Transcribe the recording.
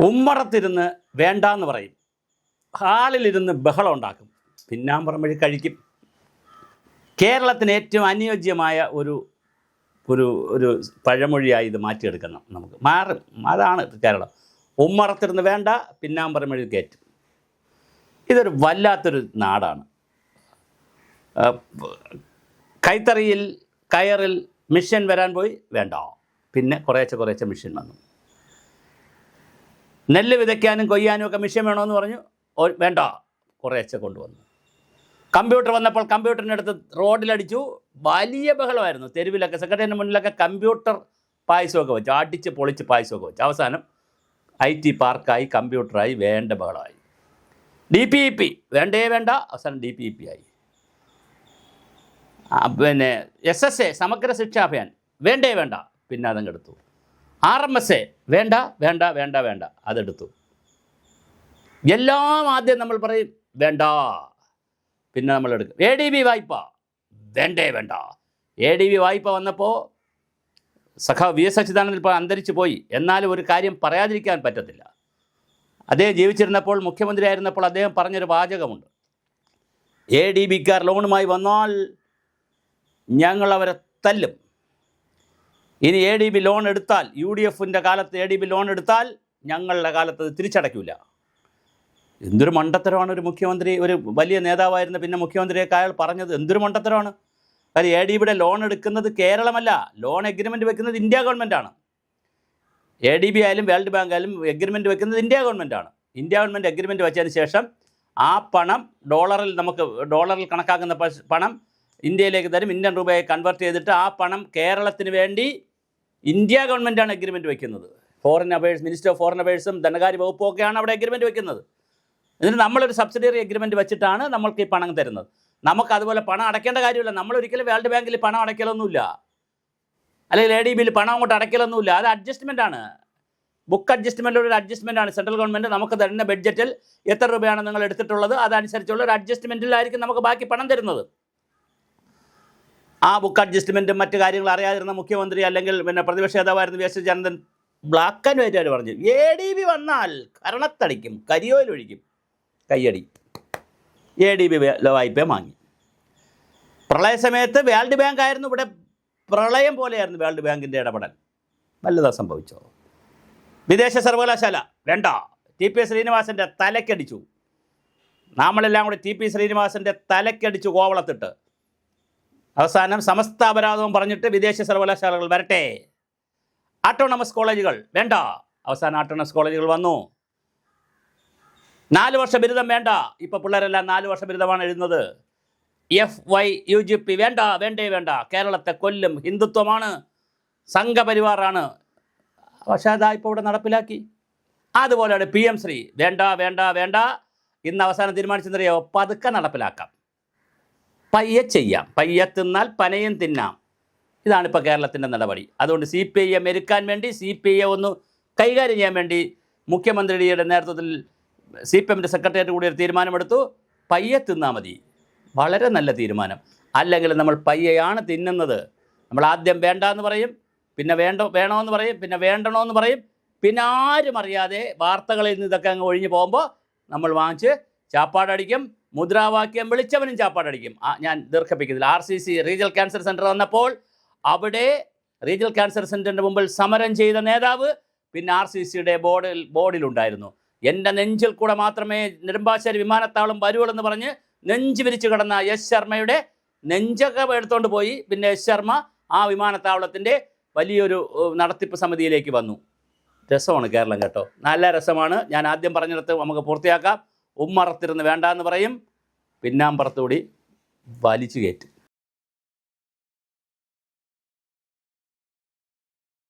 ഉമ്മറത്തിരുന്ന് വേണ്ടാന്ന് പറയും. ഹാളിലിരുന്ന് ബഹളം ഉണ്ടാക്കും. പിന്നാമ്പുറം വഴി കഴിക്കും. കേരളത്തിന് ഏറ്റവും അനുയോജ്യമായ ഒരു ഒരു ഒരു പഴമൊഴിയായി ഇത് മാറ്റിയെടുക്കണം നമുക്ക്. മാറും അതാണ് കേരളം. ഉമ്മറത്തിരുന്ന് വേണ്ട പിന്നാമ്പുറം വഴി കയറ്റും. ഇതൊരു വല്ലാത്തൊരു നാടാണ്. കൈത്തറിയിൽ കയറിൽ മിഷൻ വരാൻ പോയി വേണ്ട. പിന്നെ കുറേശ്ശെ കുറേശ്ശെ മിഷൻ വന്നു. നെല്ല് വിതയ്ക്കാനും കൊയ്യാനും ഒക്കെ മിഷ്യൻ വേണമെന്ന് പറഞ്ഞു. വേണ്ട. കുറേശ്ശെ കൊണ്ടുവന്നു. കമ്പ്യൂട്ടർ വന്നപ്പോൾ കമ്പ്യൂട്ടറിന്റെ അടുത്ത് റോഡിലടിച്ചു. വലിയ ബഹളമായിരുന്നു. തെരുവിലൊക്കെ സെക്രട്ടറിന്റെ മുന്നിലൊക്കെ കമ്പ്യൂട്ടർ പായസമൊക്കെ വെച്ചു. അടിച്ച് പൊളിച്ച് പായസമൊക്കെ വെച്ചു. അവസാനം ഐ ടി പാർക്കായി കമ്പ്യൂട്ടറായി വേണ്ട ബഹളമായി. ഡി പി ഇ പി വേണ്ടേ വേണ്ട. അവസാനം ഡി പി ഇ പി ആയി. പിന്നെ എസ് എസ് എ സമഗ്ര ശിക്ഷാ അഭിയാൻ. വേണ്ടേ വേണ്ട. പിന്നെ അതങ്ങ് എടുത്തു. R M. എസ് എ വേണ്ട വേണ്ട വേണ്ട വേണ്ട. അതെടുത്തു. എല്ലാം ആദ്യം നമ്മൾ പറയും വേണ്ട. പിന്നെ നമ്മൾ എടുക്കും. എ ഡി ബി വായ്പ. വേണ്ടേ വേണ്ട. എ ഡി ബി വായ്പ വന്നപ്പോൾ സഖാവ് വി എസ് അച്യുതാനന്ദൻ ഇപ്പോൾ അന്തരിച്ചു പോയി. എന്നാലും ഒരു കാര്യം പറയാതിരിക്കാൻ പറ്റത്തില്ല. അദ്ദേഹം ജീവിച്ചിരുന്നപ്പോൾ മുഖ്യമന്ത്രിയായിരുന്നപ്പോൾ അദ്ദേഹം പറഞ്ഞൊരു വാചകമുണ്ട്. എ ഡി ബിക്കാർ ലോണുമായി വന്നാൽ ഞങ്ങൾ അവരെ തല്ലും. ഇനി എ ഡി ബി ലോൺ എടുത്താൽ യു ഡി എഫിന്റെ കാലത്ത് എ ഡി ബി ലോൺ എടുത്താൽ ഞങ്ങളുടെ കാലത്ത് അത് തിരിച്ചടയ്ക്കില്ല എന്തൊരു മണ്ടത്തരമാണ് ഒരു മുഖ്യമന്ത്രി ഒരു വലിയ നേതാവായിരുന്ന പിന്നെ മുഖ്യമന്ത്രിയൊക്കെ അയാൾ പറഞ്ഞത് എന്തൊരു മണ്ടത്തരമാണ്. കാര്യം എ ഡി ബിയുടെ ലോൺ എടുക്കുന്നത് കേരളമല്ല ലോൺ എഗ്രിമെന്റ് വെക്കുന്നത് ഇന്ത്യ ഗവൺമെന്റാണ് എ ഡി ബി ആയാലും വേൾഡ് ബാങ്ക് ആയാലും എഗ്രിമെന്റ് വെക്കുന്നത് ഇന്ത്യ ഗവൺമെന്റാണ് ഇന്ത്യ ഗവൺമെന്റ് എഗ്രിമെന്റ് വെച്ചതിന് ശേഷം ആ പണം ഡോളറിൽ നമുക്ക് ഡോളറിൽ കണക്കാക്കുന്ന പണം ഇന്ത്യയിലേക്ക് തരും ഇന്ത്യൻ രൂപയെ കൺവേർട്ട് ചെയ്തിട്ട് ആ പണം കേരളത്തിന് വേണ്ടി ഇന്ത്യ ഗവൺമെന്റാണ് എഗ്രിമെന്റ് വയ്ക്കുന്നത് foreign affairs minister of foreign അഫയേഴ്സും ധനകാര്യ വകുപ്പും ഒക്കെയാണ് അവിടെ എഗ്രിമെന്റ് വയ്ക്കുന്നത് എന്നിട്ട് നമ്മളൊരു സബ്സിഡിയറി എഗ്രിമെന്റ് വെച്ചിട്ടാണ് നമ്മൾക്ക് ഈ പണം തരുന്നത്. നമുക്ക് അതുപോലെ പണം അടയ്ക്കേണ്ട കാര്യമില്ല. നമ്മൾ ഒരിക്കലും വേൾഡ് ബാങ്കിൽ പണം അടയ്ക്കലൊന്നുമില്ല. അല്ലെങ്കിൽ എ ഡി ബിയിൽ പണം അങ്ങോട്ട് അടയ്ക്കലൊന്നുമില്ല. അത് അഡ്ജസ്റ്റ്മെന്റ് ആണ്. ബുക്ക് അഡ്ജസ്റ്റ്മെന്റിലൂടെ ഒരു അഡ്ജസ്റ്റ്മെന്റ് ആണ്. സെൻട്രൽ ഗവൺമെന്റ് നമുക്ക് തരുന്ന ബഡ്ജറ്റിൽ എത്ര രൂപയാണ് നിങ്ങൾ എടുത്തിട്ടുള്ളത്? അതനുസരിച്ചുള്ള ഒരു അഡ്ജസ്റ്റ്മെന്റിലായിരിക്കും നമുക്ക് ബാക്കി പണം തരുന്നത്. ആ ബുക്ക് അഡ്ജസ്റ്റ്മെന്റും മറ്റു കാര്യങ്ങൾ അറിയാതിരുന്ന മുഖ്യമന്ത്രി അല്ലെങ്കിൽ പിന്നെ പ്രതിപക്ഷ നേതാവായിരുന്നു വി എസ് ജനന്ദൻ ബ്ലാക്ക് ആൻഡ് വൈറ്റ് ആയിട്ട് പറഞ്ഞു. എ ഡി ബി വന്നാൽ കരണത്തടിക്കും കരിയോയിലൊഴിക്കും കയ്യടി. എ ഡി ബി വായ്പ വാങ്ങി. പ്രളയ സമയത്ത് വേൾഡ് ബാങ്ക് ആയിരുന്നു ഇവിടെ പ്രളയം പോലെയായിരുന്നു വേൾഡ് ബാങ്കിന്റെ ഇടപെടൽ. വല്ലതാ സംഭവിച്ചോ? വിദേശ സർവകലാശാല വേണ്ട. ടി പി ശ്രീനിവാസന്റെ തലക്കടിച്ചു. നമ്മളെല്ലാം കൂടി ടി പി ശ്രീനിവാസന്റെ തലക്കടിച്ചു കോവളത്തിട്ട്. അവസാനം സമസ്ത അപരാധവും പറഞ്ഞിട്ട് വിദേശ സർവകലാശാലകൾ വരട്ടെ. ആട്ടോണമസ് കോളേജുകൾ വേണ്ട. അവസാനം ആട്ടോണമസ് കോളേജുകൾ വന്നു. നാല് വർഷ ബിരുദം വേണ്ട. ഇപ്പോൾ പിള്ളേരെല്ലാം നാല് വർഷ ബിരുദമാണ് എഴുതുന്നത്. F Y U G P വേണ്ട വേണ്ടേ വേണ്ട. കേരളത്തെ കൊല്ലും. ഹിന്ദുത്വമാണ്. സംഘപരിവാറാണ്. പക്ഷേ അതാ ഇപ്പോൾ ഇവിടെ നടപ്പിലാക്കി. അതുപോലെയാണ് പി എം ശ്രീ. വേണ്ട വേണ്ട വേണ്ട. ഇന്ന് അവസാനം തീരുമാനിച്ചെന്നറിയോ പതുക്കെ നടപ്പിലാക്കാം. പയ്യെ ചെയ്യാം. പയ്യ തിന്നാൽ പനയും തിന്നാം. ഇതാണ് ഇപ്പോൾ കേരളത്തിന്റെ നടപടി. അതുകൊണ്ട് സി പി ഐയെ മെരുക്കാൻ വേണ്ടി സി പി ഐയെ ഒന്ന് കൈകാര്യം ചെയ്യാൻ വേണ്ടി മുഖ്യമന്ത്രിയുടെ നേതൃത്വത്തിൽ സി പി എമ്മിന്റെ സെക്രട്ടേറിയറ്റ് കൂടി ഒരു തീരുമാനമെടുത്തു. പയ്യ തിന്നാൽ മതി. വളരെ നല്ല തീരുമാനം. അല്ലെങ്കിൽ നമ്മൾ പയ്യയാണ് തിന്നുന്നത്. നമ്മൾ ആദ്യം വേണ്ട എന്ന് പറയും പിന്നെ വേണ്ട വേണമെന്ന് പറയും പിന്നെ വേണ്ടണമെന്ന് പറയും. പിന്നെ ആരും അറിയാതെ വാർത്തകളിൽ നിന്ന് ഇതൊക്കെ അങ്ങ് ഒഴിഞ്ഞു പോകുമ്പോൾ നമ്മൾ വാങ്ങിച്ച് ചാപ്പാടടിക്കും മുദ്രാവാക്യം വിളിച്ചവനും ചാപ്പാടടിക്കും. ഞാൻ ദീർഘിപ്പിക്കുന്നില്ല. R C C regional cancer centre വന്നപ്പോൾ അവിടെ റീജിയൽ ക്യാൻസർ സെന്ററിന്റെ മുമ്പിൽ സമരം ചെയ്ത നേതാവ് പിന്നെ ആർ സി സിയുടെ ബോർഡിൽ ബോർഡിലുണ്ടായിരുന്നു. എന്റെ നെഞ്ചിൽ കൂടെ മാത്രമേ നെടുമ്പാശ്ശേരി വിമാനത്താവളം വരുവുള്ളൂ എന്ന് പറഞ്ഞ് നെഞ്ച് വിരിച്ചു കിടന്ന യശ് ശർമ്മയുടെ നെഞ്ചൊക്കെ എടുത്തുകൊണ്ട് പോയി. പിന്നെ യശ് ശർമ്മ ആ വിമാനത്താവളത്തിന്റെ വലിയൊരു നടത്തിപ്പ് സമിതിയിലേക്ക് വന്നു. രസമാണ് കേരളം കേട്ടോ. നല്ല രസമാണ്. ഞാൻ ആദ്യം പറഞ്ഞിടത്ത് നമുക്ക് പൂർത്തിയാക്കാം. ഉമ്മറത്തിരുന്ന് വേണ്ടാന്ന് പറയും പിന്നാമ്പുറത്തുകൂടി വലിച്ചു കയറ്റും.